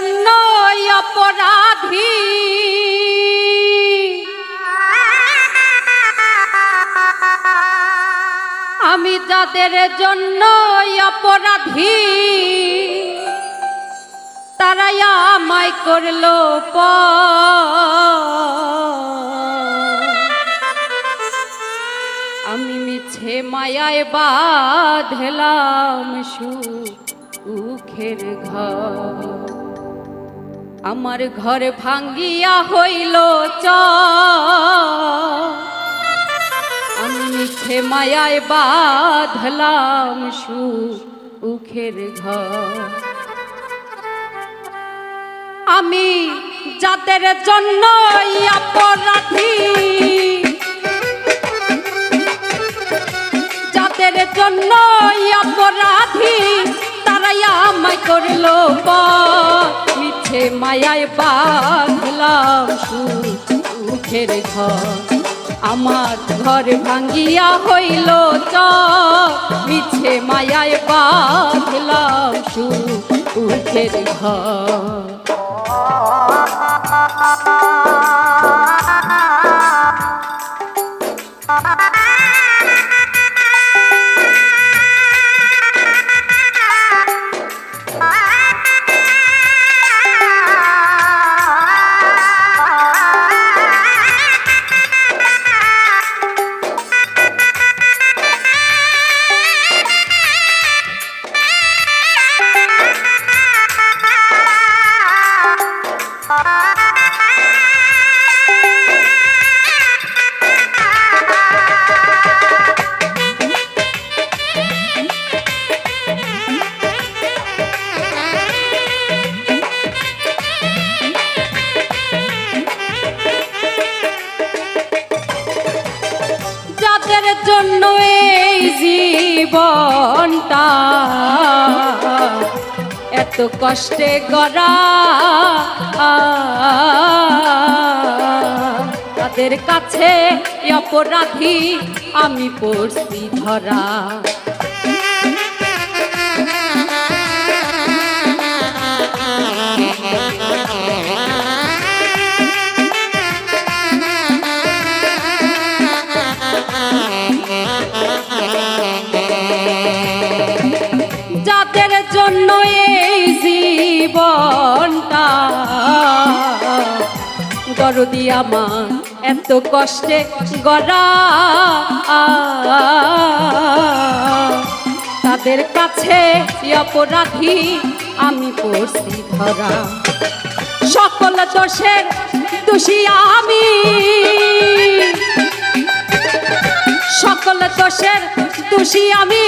জন্য অপরাধী। আমি যাদের জন্য অপরাধী, তারাই আমায় করল প আমি মিছে মায়ায় বাঁধলাম সুখের ঘর। আমার ঘর ভাঙ্গিয়া হইল, চ। আমি মিছে মায়ায় বাঁধলাম সুখের ঘর। আমি যাদের জন্য অপরাধী। মায়ায় পাগলাম সুখের ঘর। আমার ঘর ভাঙ্গিয়া হইল চ মিছে মায়ায় পাগলাম সুখের ঘর। জীবনটা এত কষ্টে গড়া। তাদের কাছে অপরাধী আমি পড়ছি ধরা। দরদি আমার, এত কষ্টে গড়া। তাদের কাছে অপরাধী আমি পড়ছি ধরা। সকল দোষের দোষী আমি। সকল দোষের দোষী আমি।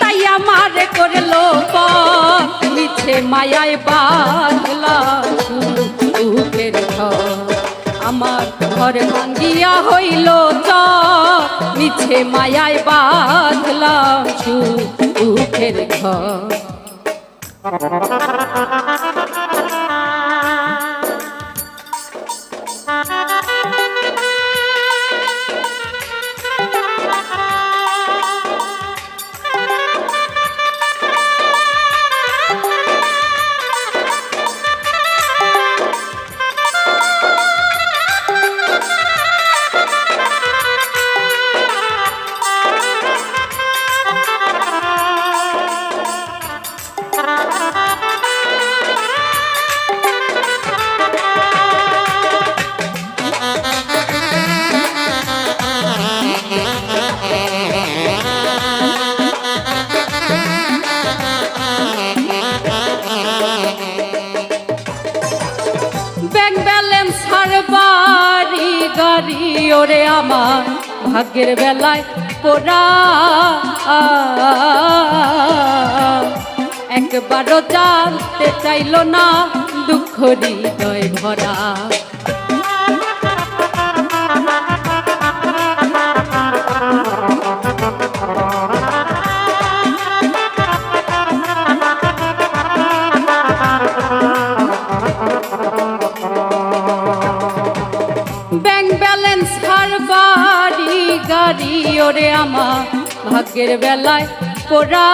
তাই আমার করল। মিছে মায়ায় ঘর আমার ঘর ভাঙ্গিয়া হইল মিছে মায়ায় বাঁধলাম ঘর। ওরে আমার ভাগ্যের বেলায় পোড়া। একবারও জানতে চাইল না দুঃখ হৃদয় ভরা। গাড়ি ওরে আমার ভাগ্যের বেলায় পোড়া।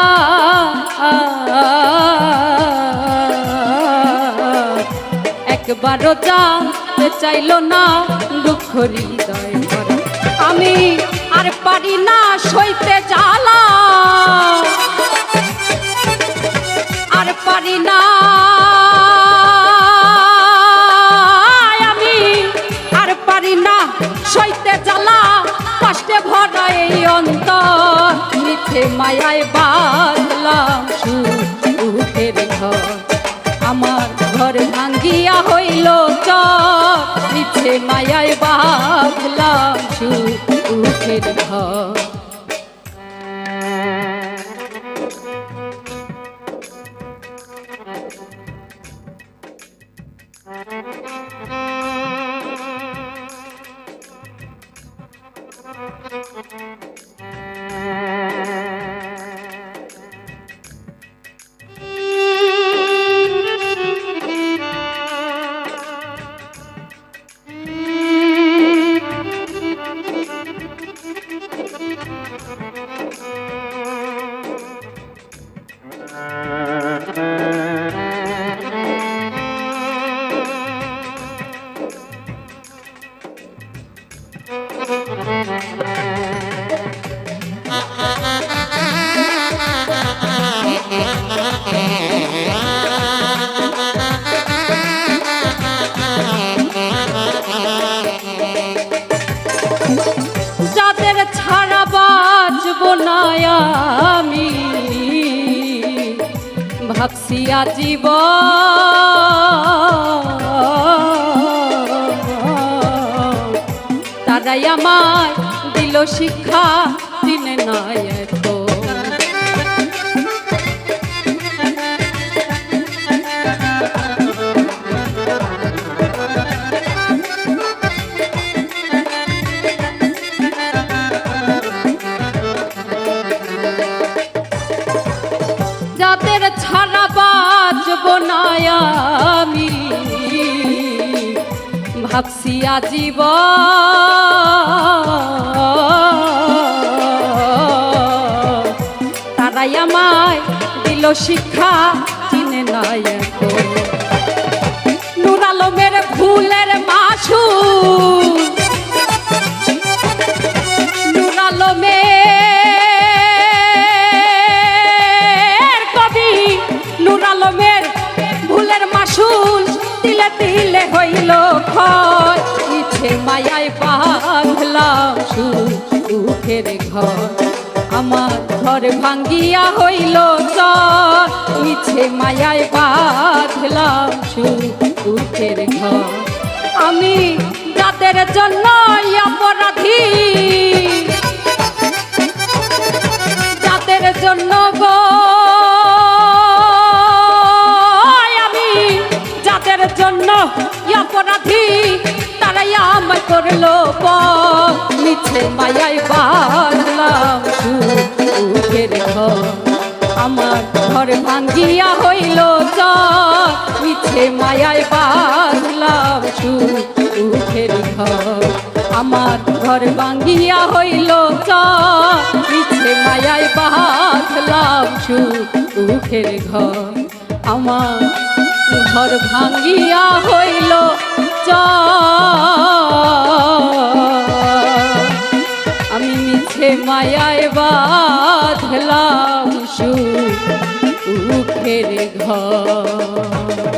একবারও জানতে চাইল না দুঃখ হৃদয় আমি আর পারি না সইতে জ্বালা। আর পারি না অন্তর মিথে মায়ায় বাঁধলাম সুখের ঘর। আমার ঘর ভাঙ্গিয়া হইল যাদের ভাবছি আজীব। তারাই আমায় দিল শিক্ষা ভাবছি আজীব তারাই আমায় দিল শিক্ষা তিলে হইল ক্ষয়। ইচ্ছে মায়ায় বাঁধলাম সুখের ঘর। আমার ঘর ভাঙ্গিয়া হইল চর। মিছে মায়ায় বাঁধলাম সুখের ঘর। আমি যাদের জন্য অপরাধী। যাদের জন্য গো জন্য অপরাধী, তারাই আমায় করল মিছে মায়ায় বাঁধলাম সুখের ঘর। আমার ঘর ভাঙ্গিয়া হইল মিছে মায়ায় বাঁধলাম সুখের ঘর। আমার ঘর ভাঙ্গিয়া হইল মিছে মায়ায় বাঁধলাম সুখের ঘর। আমার ঘর ভাঙ্গিয়া হইল চ আমি মিছে মায়ায় বাঁধলাম সুখের ঘর।